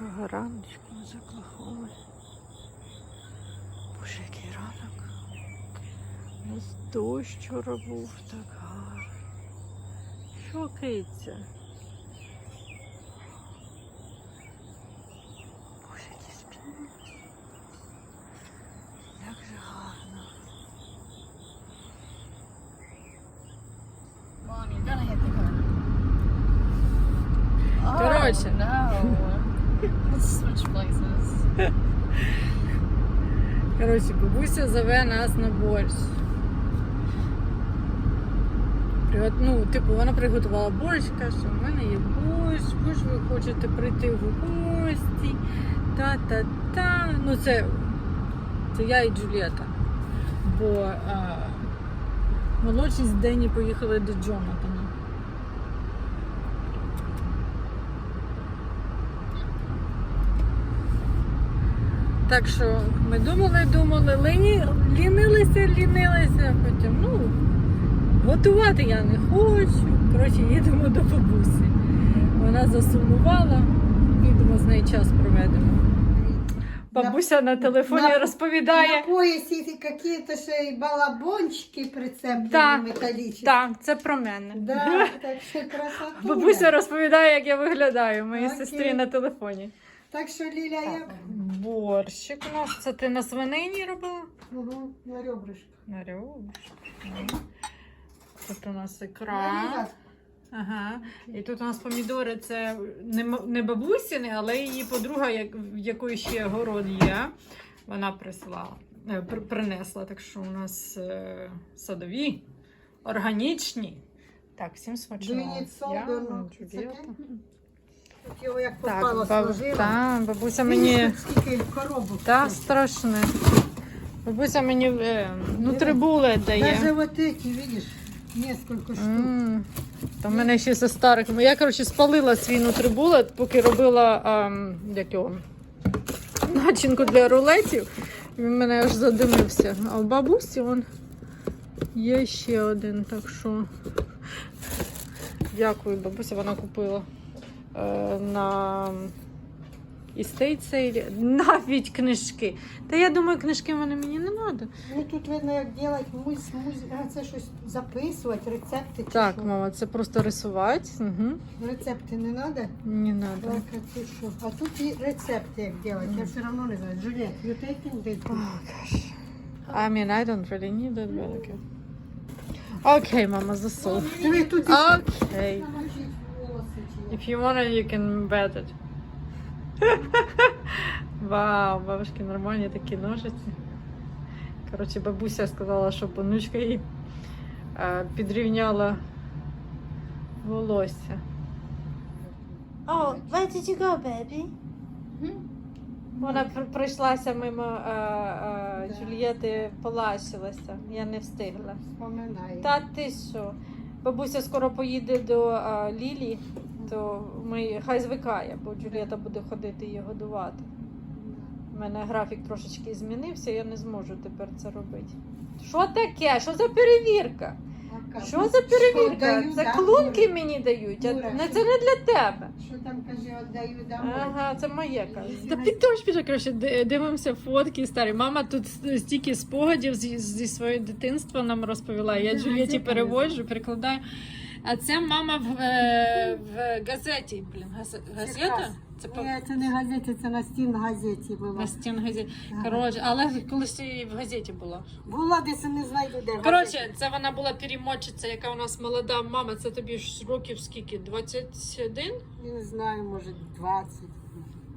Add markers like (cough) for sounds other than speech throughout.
Доброго раночку з Оклахоми. Боже, який ранок. У нас дощ вчора був так гарний. Що киця? Боже, який спільний. Як же гарно. Mom, you're gonna hit the Let's switch places. Коротше, бабуся зове нас на борщ. Ну, типу, вона приготувала борщ, каже, у мене є борщ, ж ви хочете прийти в гості. Та-та-та. Ну, це, це я і Джулієта. Бо а, молодші з Дені поїхали до Джонатана. Так що ми думали, думали, лині, лінилися, лінилися. Потім, ну, готувати я не хочу. Коротше, їдемо до бабусі. Вона засумувала, підемо з нею час проведемо. Бабуся на телефоні на- розповідає. На поясе какие-то ще й балабончики прицеплені Так, металічні. Так, це про мене. Да, так що красота. Бабуся розповідає, як я виглядаю моїй сестрі на телефоні. Так що Ліля, як? Борщик у нас. Це ти на свинині робила? Угу, на ребрышках. На ребрышку. Тут у нас ікра. Ага. І тут у нас помідори це не, не бабусіни, але її подруга, як, в якої ще город є, вона прислала, е, принесла. Так що у нас е, садові, органічні. Так, всім Do you смачного. need його як Так, попало баб... сложила. та, бабуся мені. скільки коробок. Та страшне. Бабуся мені е, нутрибулет Даже дає. вот эти, видишь, несколько штук. М, Та в мене ще зі старих. Я, коротше, спалила свій нутрибулет, поки робила ем, як його, начинку для рулетів. Він мене аж задимився. А в бабусі он є ще один. Так що дякую, бабуся, вона купила на істейт сейлі навіть книжки. Та я думаю, книжки вони мені не треба. Ну тут видно, як делать муз, а це щось записувати, рецепти. чи Так, що? мама, це просто рисувати. Угу. Рецепти не треба? Не треба. Так, а тут що? А тут і рецепти як делать. Я все одно не знаю. Джуліет, you taking this? Oh gosh. I mean, I don't really need it, but okay. Окей, мама, засол. Диви, тут і Окей. If you want it, you can bet it. (laughs) Вау, бабушки нормальні такі ножиці. Коротше, бабуся сказала, що понучка їй е, підрівняла волосся. Oh, where did you go, baby? Вона пройшлася мимо е, е, Джульєти, полащилася. Я не встигла. Та ти що? Бабуся скоро поїде до а, Лілі, то ми хай звикає, бо Джулієта буде ходити і годувати. У мене графік трошечки змінився, я не зможу тепер це робити. Що таке? Що за перевірка? Що за перевірка? Це клунки мені дають, а Юра, не що- це не для тебе. Що там каже, віддаю домой. Ага, це моє каже. Та підтож піде, коротше, ди- дивимося фотки старі. Мама тут стільки спогадів зі, зі своєї дитинства нам розповіла. Я Джулієті переводжу, перекладаю. А це мама в, е, в газеті. Блін, газе- газета? Це по Ні, це не газеті, це на стін газеті було. на стін газеті. Ага. Коротше, але колись і в газеті була. Була десь не знаю де. Коротше, це вона була перемотчиця, яка у нас молода мама. Це тобі ж років скільки? 21? Я не знаю, може 20.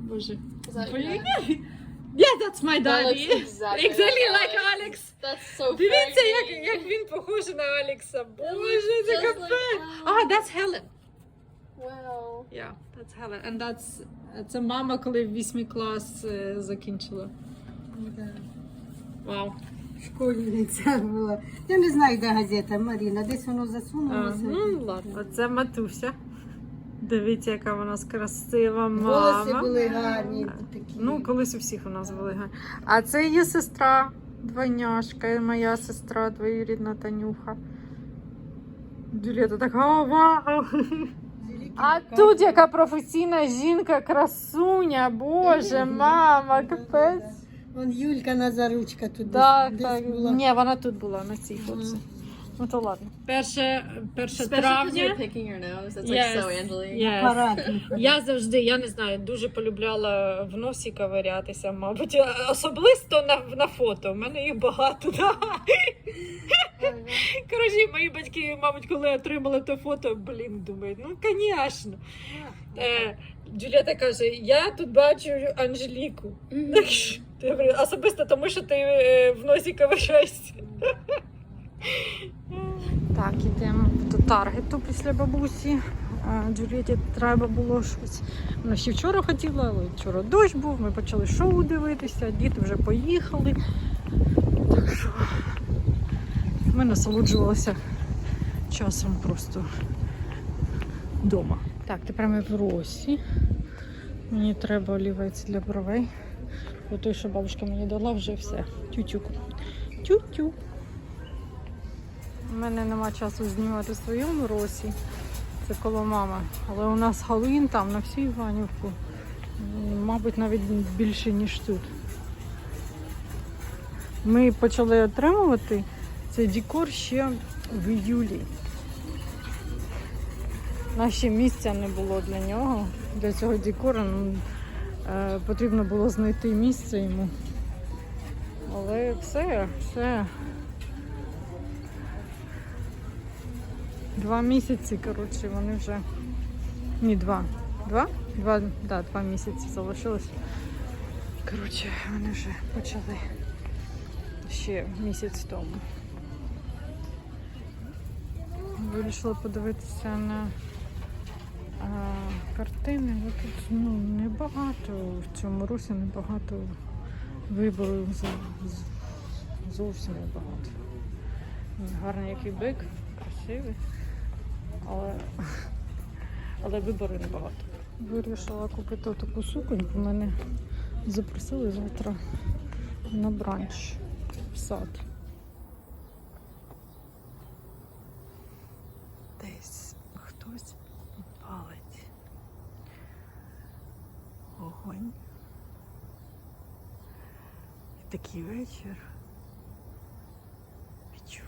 Боже. Блін. Yeah, that's my daddy. looks exactly, Exactly like like Alex. That's so Дивіться, funny. як, як він похожий на Алекса. Боже, це just капець. А, that's Helen. Wow. Yeah, that's Helen. And that's... Це мама, коли восьмий клас е, закінчила. Вау. Школьниця була. Я не знаю, де газета, Маріна. Десь воно засунулося. ну, ладно. Це матуся. Дивіться, яка у нас красива Волоси мама. були гарні. Такі. Ну, колись у всіх у нас були гарні. А це її сестра, двойняшка, і моя сестра, двоюрідна Танюха. Джуліта така, вау! А тут яка професійна жінка, красуня, боже, (laughs) мама, капець. Вон Юлька Назаручка тут Так, десь, так. десь була. Ні, вона тут була на цій фотці. Ну то ладно. Перше, перше травня. picking your nose. That's like Yes. so Yes. Я завжди, я не знаю, дуже полюбляла в носі ковирятися, мабуть. Особисто на, на фото. У мене їх багато. Да? Коротше, мої батьки, мабуть, коли отримали те фото, блін, думають, ну, звісно. Е, Джуліата каже, я тут бачу Анжеліку. Я говорю, Особисто тому, що ти е, в носі ковиряєшся. Так, ідемо до Таргету після бабусі. А, Джулієті треба було щось. Вона ще вчора хотіла, але вчора дощ був, ми почали шоу дивитися, діти вже поїхали. Так що ми насолоджувалися часом просто вдома. Так, тепер ми в Росі. Мені треба олівець для бровей. Бо той, що бабушка мені дала, вже все. Тютюк. Тю-тю. У мене нема часу знімати в своєму росі. Це коло мами. Але у нас Галин там на всю Іванівку. Мабуть, навіть більше, ніж тут. Ми почали отримувати цей декор ще в іюлі. Ще місця не було для нього. Для цього декору ну, е, потрібно було знайти місце йому. Але все, все. Два місяці, коротше, вони вже. Ні, два. Два? Два, да, два місяці залишилось. Коротше, вони вже почали ще місяць тому. Вирішила подивитися на а, картини. але Тут ну, небагато в цьому русі небагато вибору зовсім небагато. Гарний який бик, красивий, але, але вибору небагато. Вирішила купити таку суконьку. Мене запросили завтра на бранч в сад. Десь хтось палить огонь. І такий вечір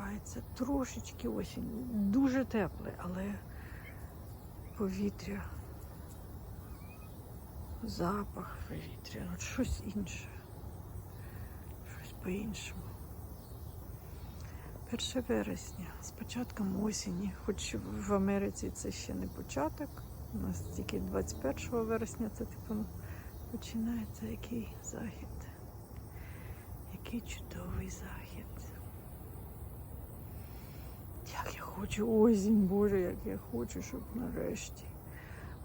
відчувається трошечки осінь. Дуже тепле, але повітря, запах повітря, ну, щось інше. Щось по-іншому. 1 вересня з початком осені, хоч в Америці це ще не початок. У нас тільки 21 вересня це типу починається який захід. Який чудовий захід. Як я хочу осінь, Боже, як я хочу, щоб нарешті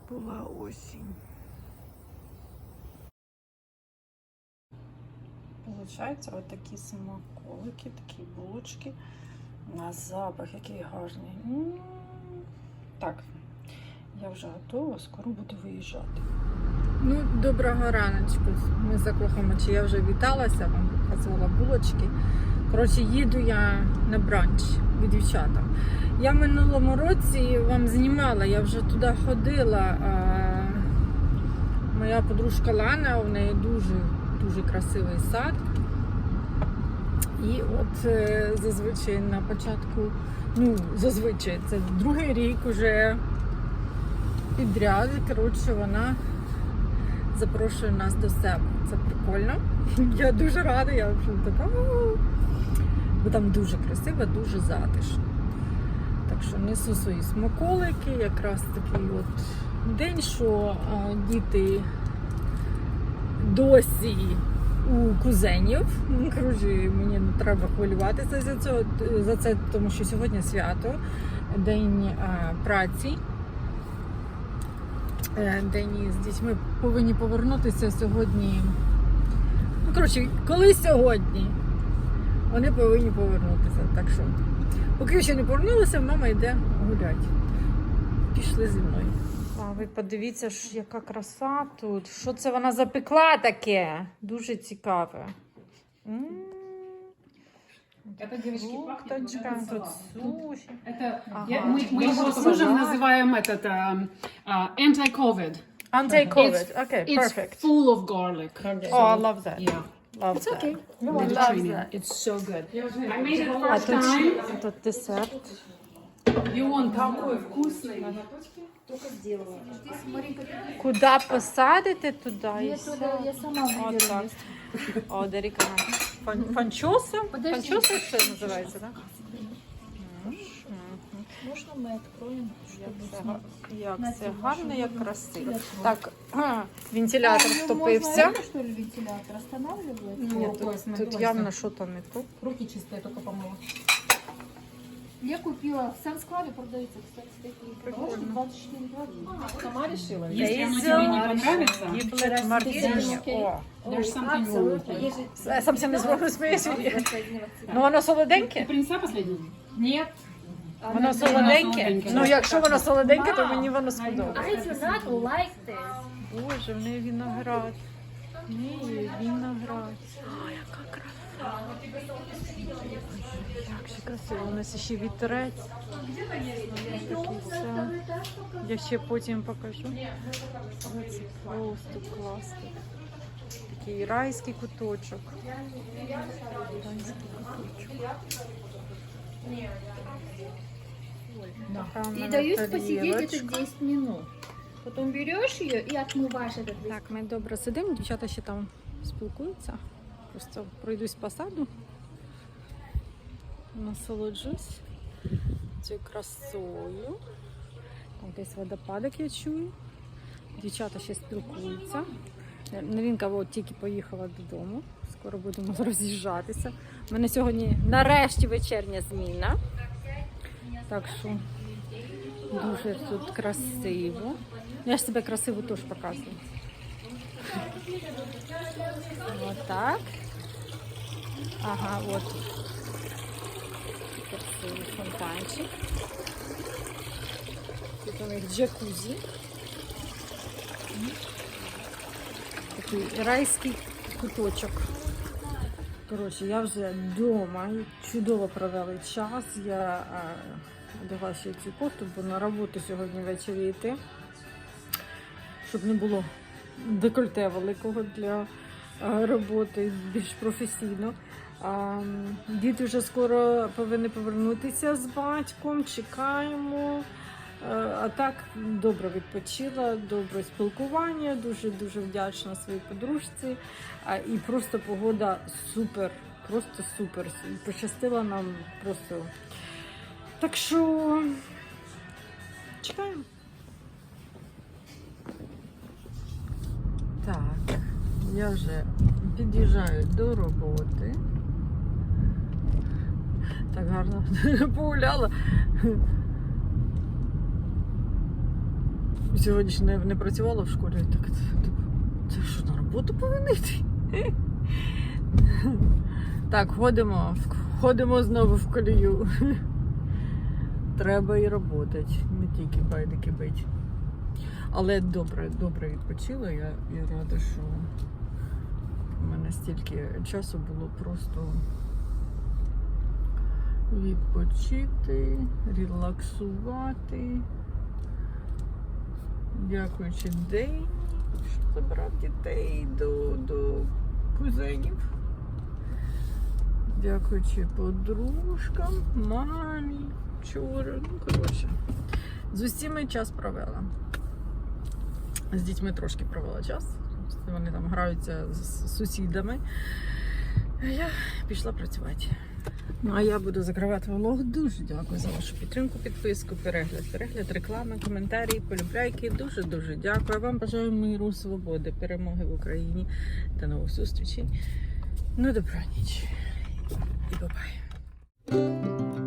була осінь. Получається от такі смаколики, такі булочки. На запах який гарний. М. Так, я вже готова, скоро буду виїжджати. Ну, доброго раночку. Ми за Клохомичі. Я вже віталася, вам показувала булочки. Коротше, їду я на бранч від дівчатам. Я в минулому році вам знімала, я вже туди ходила. Моя подружка Лана, у неї дуже дуже красивий сад. І от е, зазвичай на початку, ну, зазвичай, це другий рік уже підряд. Коротше, вона запрошує нас до себе. Це прикольно. (laughs) Я дуже рада, я вже така. Бо там дуже красиво, дуже затишно. Так що несу свої смаколики, якраз такий от день, що діти досі у кузенів. Ну, Коротше, мені не треба хвилюватися за цього, за це, тому що сьогодні свято, день праці. Е, День з дітьми повинні повернутися сьогодні. Ну, коротше, коли сьогодні вони повинні повернутися. Так що, поки ще не повернулися, мама йде гуляти. Пішли зі мною. А ви подивіться, ж, яка краса тут. Що це вона запекла таке? Дуже цікаве. М. Это девочки пахнет. вот Фрукточка, этот тут салат. суші. Это Ага. я- мы, мы Тоже его с салат. мужем называем этот а, а, anti-COVID. Anti-COVID, окей, It's perfect. full of garlic. Oh, I love that. Yeah, Love it's that. okay. Love Mediterranean. that. It's so good. I made it А first тут, time. тут десерт. И он такой вкусный. Куди посадити, туди і Я все. туда, я сама От выберу так. место. О, Даріка. Фан- Фанчоса? Подожди. Фанчоса як це називається, так? Можно мы откроем? Як це, га- як це гарно, як красиво. Так, а, вентилятор втопився. что ли, вентилятор останавливает? Ні, тут, тут явно щось не то. Руки чистые, только помыла. Я купила, в Санскладе продаются, кстати, такие. Прикольно. 24 градуса. Сама решила? Если оно тебе не понравится, Гіблет Мартіні. О, there's something wrong with it. Something is wrong with me. Ну воно Ты солоденьке? принесла последний? Нет. Воно солоденьке? солоденьке. Ну якщо воно солоденьке, то мені воно сподобається. Do not like this. Боже, в неї виноград. В неї виноград. О, яка краса. Як же красиво. У нас ще вітерець. Такий сад. Я ще потім покажу. Але Це просто класно. Такий райський куточок. Райський куточок. Така в И мене дают посидеть тарілочка. это 10 минут. Потом берешь ее и отмываешь этот весь Так, ми добре сидимо, дівчата ще там спілкуються. Просто пройдусь по саду, насолоджусь цією красою. Там десь водопадок я чую. Дівчата ще спілкуються. Новинка от тільки поїхала додому. Скоро будемо (laughs) роз'їжджатися. У мене сьогодні нарешті вечірня зміна. Так що дуже тут красиво. Я ж себе красиво теж показую. Отак. Ага, от. Красивий фонтанчик. Тут у них джакузі. Такий райський куточок. Коротше, я вже вдома чудово провели час. Я ще цю кофту, бо на роботу сьогодні ввечері йти, щоб не було декольте великого для е, роботи більш професійно. Діти вже скоро повинні повернутися з батьком, чекаємо. Е, А так добре відпочила, добре спілкування, дуже дуже вдячна своїй подружці. І просто погода супер, просто супер. Пощастила нам просто. Так що чекаємо. Так, я вже під'їжджаю до роботи. Так гарно (laughs) погуляла. Сьогодні ж не, не працювала в школі. Так, це, це що на роботу повинна йти? Так, ходимо, ходимо знову в колію. Треба і роботи, не тільки байдики бить. Але добре, добре відпочила. Я, я рада, що в мене стільки часу було просто відпочити, релаксувати. Дякуючи Дейні, що забрав дітей до, до кузенів. Дякуючи подружкам, мамі, вчора. Ну, коротше, з усіма час провела. З дітьми трошки провела час. Вони там граються з сусідами. А я пішла працювати. Ну, а я буду закривати влог. Дуже дякую за вашу підтримку, підписку, перегляд, перегляд, реклами, коментарі, полюбляйки. Дуже дуже дякую. Вам бажаю миру, свободи, перемоги в Україні та нових зустрічей. Ну, добраніч. І бабай.